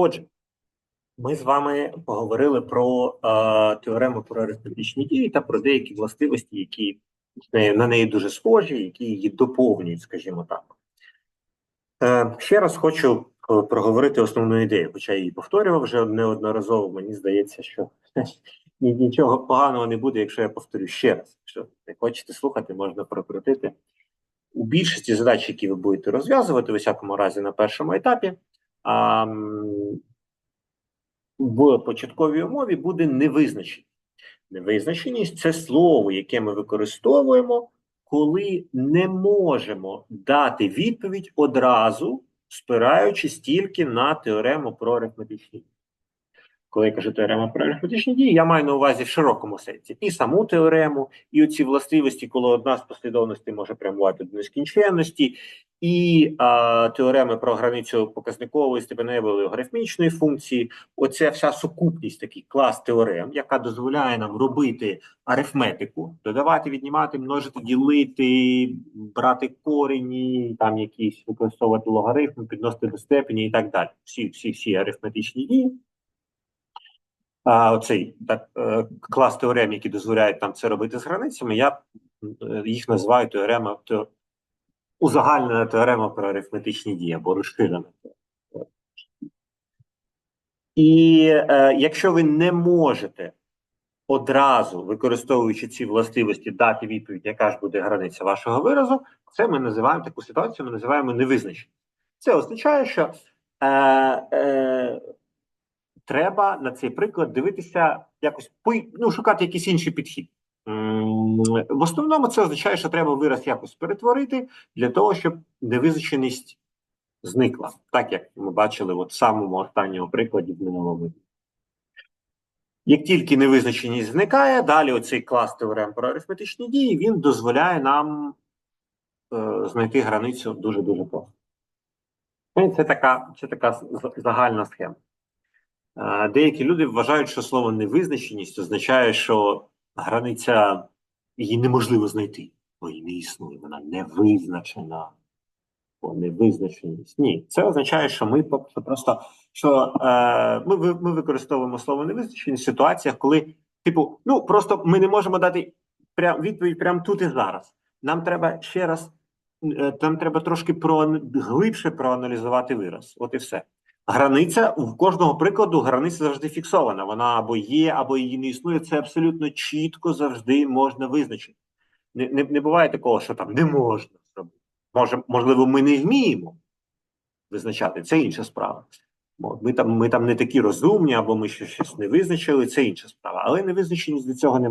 Отже, ми з вами поговорили про е, теорему про арифметичні дії та про деякі властивості, які на неї дуже схожі, які її доповнюють, скажімо так. Е, ще раз хочу е, проговорити основну ідею, хоча я її повторював вже неодноразово. Мені здається, що нічого поганого не буде, якщо я повторю ще раз. Якщо не хочете слухати, можна прокрутити. У більшості задач, які ви будете розв'язувати, у всякому разі на першому етапі, а, в початковій умові буде невизначеність. Невизначеність це слово, яке ми використовуємо, коли не можемо дати відповідь одразу, спираючись тільки на теорему про арифметичні дії. Коли я кажу теорема про арифметичні дії, я маю на увазі в широкому сенсі і саму теорему, і оці властивості, коли одна з послідовностей може прямувати до нескінченності, і а, теореми про границю показникової степеневої логарифмічної функції. Оця вся сукупність, такий клас теорем, яка дозволяє нам робити арифметику, додавати, віднімати, множити, ділити, брати корені, там якісь використовувати логарифми, підносити до степені і так далі. Всі, всі, всі арифметичні дії. Оцей так, е, клас теорем, які дозволяють нам це робити з границями, я е, їх називаю теорема те- узагальнена теорема про арифметичні дії або розширена. І е, якщо ви не можете одразу, використовуючи ці властивості, дати відповідь, яка ж буде границя вашого виразу, це ми називаємо таку ситуацію, ми називаємо невизначеною. Це означає, що е, е, треба на цей приклад дивитися якось ну, шукати якийсь інший підхід. В основному це означає, що треба вираз якось перетворити для того, щоб невизначеність зникла, так як ми бачили от в самому останньому прикладі в минулому. Як тільки невизначеність зникає, далі оцей клас теорем про арифметичні дії він дозволяє нам е, знайти границю дуже-дуже просто. Це така, це така загальна схема. Деякі люди вважають, що слово невизначеність означає, що границя її неможливо знайти, бо її не існує, вона не визначена. Бо невизначеність. Ні, це означає, що ми що просто що е, ми, ми використовуємо слово невизначеність в ситуаціях, коли, типу, ну просто ми не можемо дати прям відповідь прямо тут і зараз. Нам треба ще раз, е, нам треба трошки про глибше проаналізувати вираз. От і все. Границя у кожного прикладу границя завжди фіксована. Вона або є, або її не існує. Це абсолютно чітко завжди можна визначити. Не, не, не буває такого, що там не можна зробити. Може, можливо, ми не вміємо визначати, це інша справа. Ми там, ми там не такі розумні, або ми ще щось не визначили, це інша справа. Але невизначеність до цього не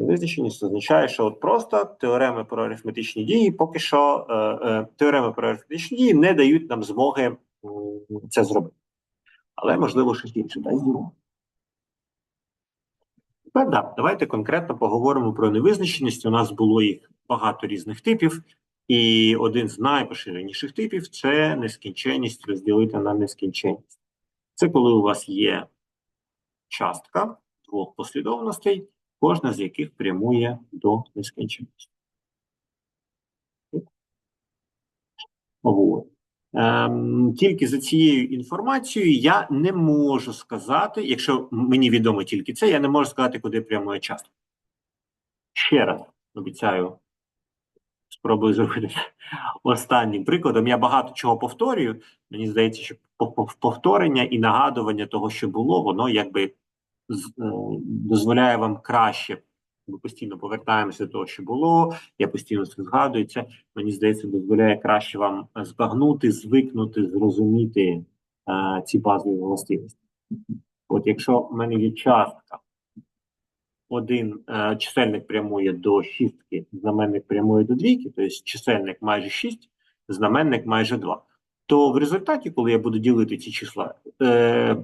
Невизначеність означає, що от просто теореми про арифметичні дії, поки що е, е, теореми про арифметичні дії не дають нам змоги це зробити. Але можливо щось інше дасть змогу. Тепер да, давайте конкретно поговоримо про невизначеність. У нас було їх багато різних типів, і один з найпоширеніших типів це нескінченність розділити на нескінченність. Це коли у вас є частка двох послідовностей, кожна з яких прямує до нескінченності. От. Ем, тільки за цією інформацією я не можу сказати, якщо мені відомо тільки це, я не можу сказати, куди прямує частка. Ще раз обіцяю, спробую зробити останнім прикладом. Я багато чого повторюю. Мені здається, що пов- пов- повторення і нагадування того, що було, воно якби дозволяє вам краще. Ми постійно повертаємося до того, що було. Я постійно це згадую. Мені здається, дозволяє краще вам збагнути, звикнути, зрозуміти е, ці базові властивості. От якщо в мене є частка, один е, чисельник прямує до шістки, знаменник прямує до двійки, тобто чисельник майже 6, знаменник майже 2, то в результаті, коли я буду ділити ці числа, е,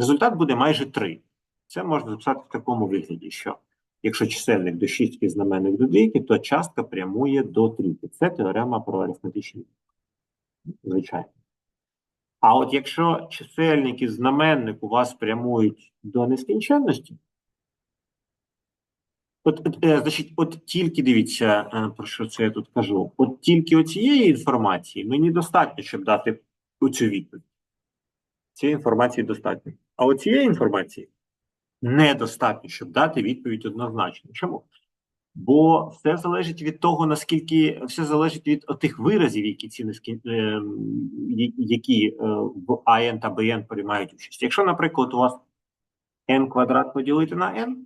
результат буде майже 3. Це можна записати в такому вигляді, що якщо чисельник до шістки, знаменник до двійки, то частка прямує до трійки. Це теорема про арифметичні. Звичайно. А от якщо чисельник і знаменник у вас прямують до нескінченності, от, от, е, значить, от тільки дивіться, е, про що це я тут кажу. От тільки оцієї інформації мені достатньо, щоб дати у цю відповідь. Цієї інформації достатньо. А от цієї інформації недостатньо, щоб дати відповідь однозначно. Чому? Бо все залежить від того, наскільки все залежить від тих виразів, які ці е, які е, в АН та БН приймають участь. Якщо, наприклад, у вас n квадрат поділити на n,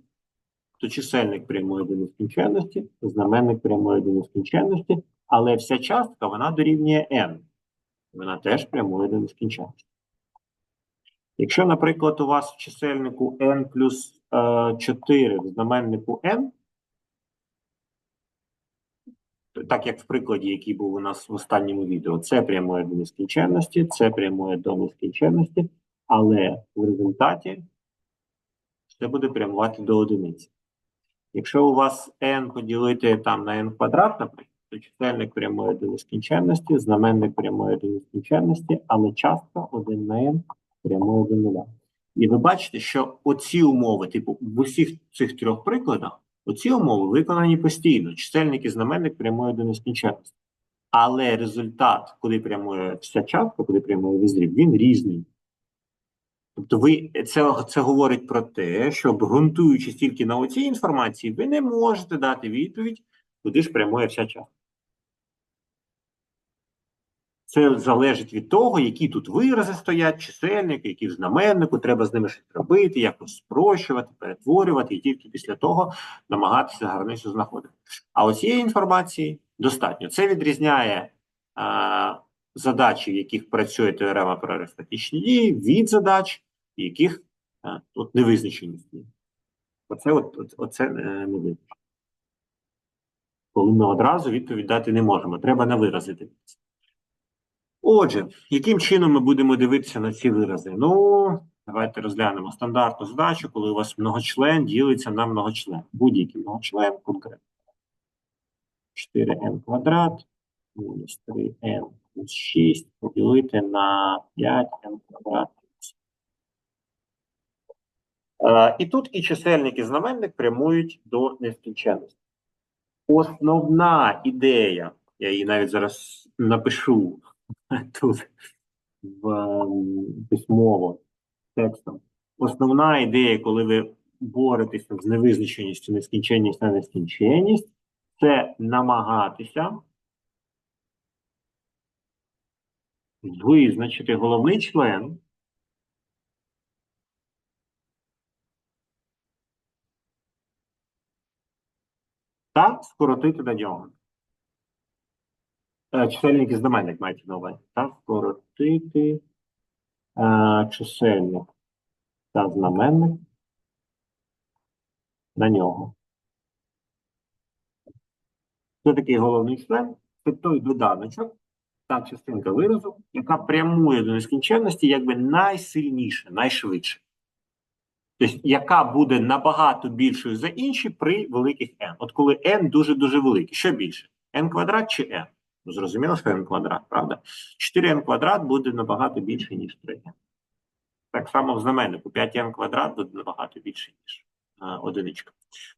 то чисельник прямує до нескінченності, знаменник прямує до нескінченності, але вся частка вона дорівнює n. Вона теж прямує до нескінченності. Якщо, наприклад, у вас в чисельнику n плюс е, 4 в знаменнику n, так як в прикладі, який був у нас в останньому відео, це прямує до нескінченності, це прямує до нескінченності, але в результаті це буде прямувати до одиниці. Якщо у вас n поділити там на n квадрат, наприклад, то чисельник прямує до нескінченності, знаменник прямує до нескінченності, але частка 1 на n прямує до нуля. І ви бачите, що оці умови, типу, в усіх цих трьох прикладах, оці умови виконані постійно. Чисельник і знаменник прямує до нескінченності. Але результат, куди прямує вся частка, куди прямує візріб, він різний. Тобто, ви це, це говорить про те, що ґрунтуючись тільки на оцій інформації, ви не можете дати відповідь, куди ж прямує вся частка. Це залежить від того, які тут вирази стоять, чисельники, які в знаменнику, треба з ними щось робити, якось спрощувати, перетворювати, і тільки після того намагатися границю знаходити. А ось цієї інформації достатньо. Це відрізняє а, задачі, в яких працює теорема про арифметичні дії, від задач, яких а, тут невизначеність є. Оце, от, от, оце не визначено. Коли ми одразу відповідь дати не можемо, треба на вирази дивитися. Отже, яким чином ми будемо дивитися на ці вирази? Ну, давайте розглянемо стандартну задачу, коли у вас многочлен ділиться на многочлен. Будь-який многочлен конкретно. 4n квадрат мінус 3n плюс 6 поділити на 5n квадрат. Е, І тут і чисельник, і знаменник прямують до нескінченності. Основна ідея, я її навіть зараз напишу тут в ем, письмово текстом. Основна ідея, коли ви боретеся з невизначеністю, нескінченність на нескінченність, це намагатися визначити головний член та скоротити до нього. Е, Чисельник і знаменник мається на увазі. Та скоротити е, чисельник та знаменник на нього. Це такий головний член. Це той доданочок, та частинка виразу, яка прямує до нескінченності якби найсильніше, найшвидше. Тобто, яка буде набагато більшою за інші при великих n. От коли n дуже-дуже великий, що більше? n квадрат чи n? Ну, зрозуміло, що n квадрат, правда? 4n квадрат буде набагато більше, ніж 3n. Так само в знаменнику 5n квадрат буде набагато більше, ніж е, одиничка.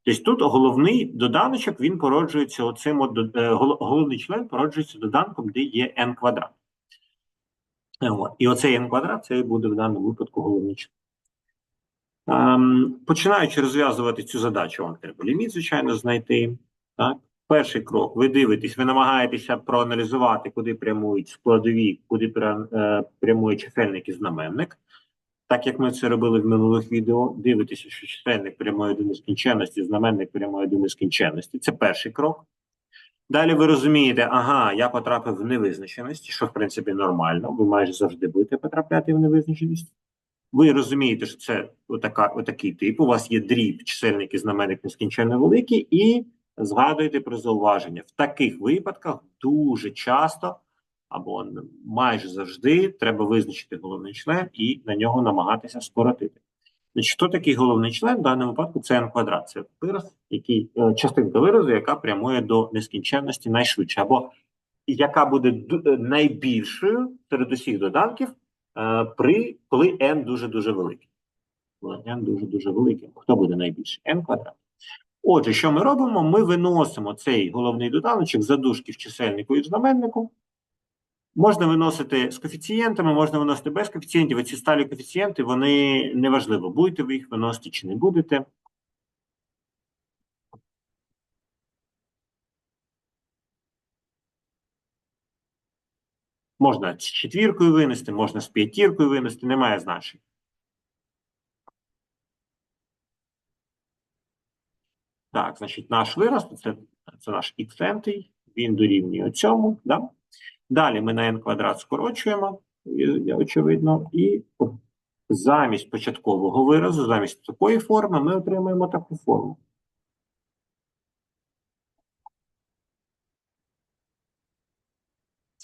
Тобто тут головний доданочок, він породжується оцим, от, е, головний член породжується доданком, де є n квадрат. Е. І оцей n квадрат, це буде в даному випадку головний член. Ем, починаючи розв'язувати цю задачу, вам треба ліміт, звичайно, знайти. Так? Перший крок. Ви дивитесь, ви намагаєтеся проаналізувати, куди прямують складові, куди е, прямує чисельник і знаменник. Так як ми це робили в минулих відео, дивитеся, що чисельник прямує до нескінченності, знаменник прямує до нескінченності. Це перший крок. Далі ви розумієте, ага, я потрапив в невизначеність, що в принципі нормально. Ви майже завжди будете потрапляти в невизначеність. Ви розумієте, що це отака, отакий тип. У вас є дріб, чисельник і знаменник нескінченно великий, і згадуєте про зауваження. В таких випадках дуже часто або майже завжди треба визначити головний член і на нього намагатися скоротити. Значить, хто такий головний член? В даному випадку це n квадрат. Це вираз, який е, частинка виразу, яка прямує до нескінченності найшвидше, або яка буде е, найбільшою серед усіх доданків е, при коли n дуже дуже великий. Коли n дуже дуже великий. Хто буде найбільший? n квадрат. Отже, що ми робимо? Ми виносимо цей головний доданочок за дужки в чисельнику і в знаменнику. Можна виносити з коефіцієнтами, можна виносити без коефіцієнтів. Ці сталі коефіцієнти, вони неважливо, будете ви їх виносити чи не будете. Можна з четвіркою винести, можна з п'ятіркою винести, немає значення. Так, значить, наш вираз, це, це наш x він дорівнює цьому. Да? Далі ми на n квадрат скорочуємо, очевидно, і замість початкового виразу, замість такої форми, ми отримуємо таку форму.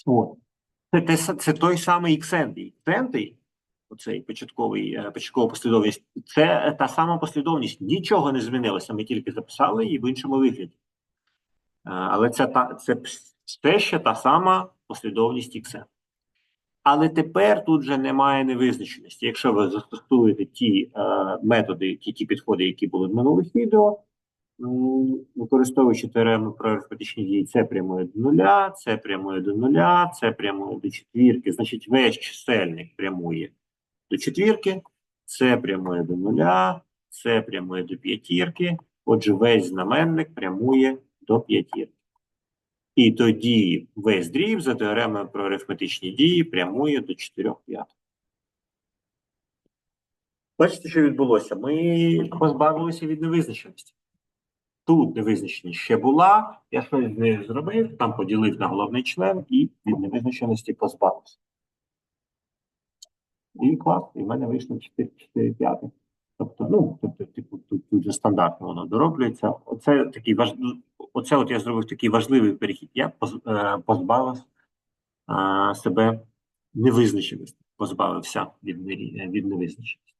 От. Це, с- це той самий іксентий. Іксентий, оцей початковий, е, початкова послідовність, це та сама послідовність. Нічого не змінилося. Ми тільки записали її в іншому вигляді. Е, Але це, та, це все ще та сама послідовність іксен. Але тепер тут вже немає невизначеності. Якщо ви застосуєте ті е, методи, ті, ті підходи, які були в минулих відео, використовуючи теорему про арифметичні дії, це прямує до нуля, це прямує до нуля, це прямує до четвірки. Значить, весь чисельник прямує до четвірки, це прямує до нуля, це прямує до п'ятірки. Отже, весь знаменник прямує до п'ятірки. І тоді весь дріб за теоремою про арифметичні дії прямує до 4 п'ятих. Бачите, що відбулося? Ми позбавилися від невизначеності. Тут невизначеність ще була, я щось з нею зробив, там поділив на головний член і від невизначеності позбавився. І клас, і в мене вийшло 4, 4 п'ятих. Тобто, ну, тобто, типу, тут, дуже стандартно воно дороблюється. Оце такий важ... оце от я зробив такий важливий перехід. Я е, позбавив е, себе невизначеності, позбавився від, від невизначеності.